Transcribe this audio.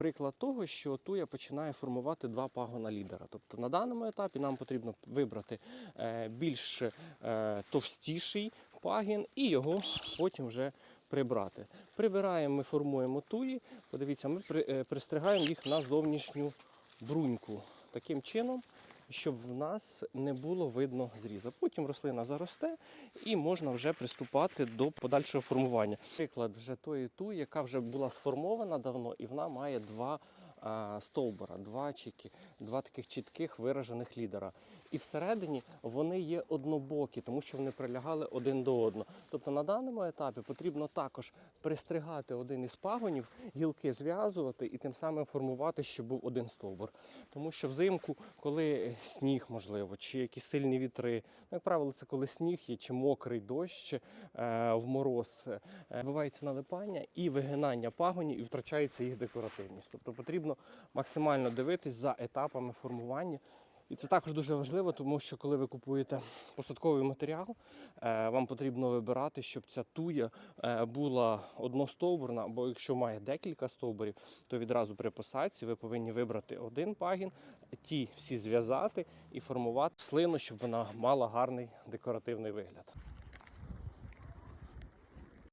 Приклад того, що туя починає формувати два пагона лідера. Тобто на даному етапі нам потрібно вибрати е, більш е, товстіший пагін і його потім вже прибрати. Прибираємо, ми формуємо туї. Подивіться, ми е, пристригаємо їх на зовнішню бруньку. Таким чином, щоб в нас не було видно зріза. Потім рослина заросте і можна вже приступати до подальшого формування. Приклад вже тої ту, яка вже була сформована давно, і вона має два стовбура, два чіки, два таких чітких виражених лідера. І всередині вони є однобокі, тому що вони прилягали один до одного. Тобто на даному етапі потрібно також пристригати один із пагонів, гілки зв'язувати і тим самим формувати, щоб був один стовбур. Тому що взимку, коли сніг, можливо, чи якісь сильні вітри, ну, як правило, це коли сніг є, чи мокрий дощ е, в мороз, е, відбувається налипання і вигинання пагонів, і втрачається їх декоративність. Тобто потрібно максимально дивитись за етапами формування. І це також дуже важливо, тому що коли ви купуєте посадковий матеріал, е, вам потрібно вибирати, щоб ця туя е, була одностовбурна, або якщо має декілька стовбурів, то відразу при посадці ви повинні вибрати один пагін, ті всі зв'язати і формувати слину, щоб вона мала гарний декоративний вигляд.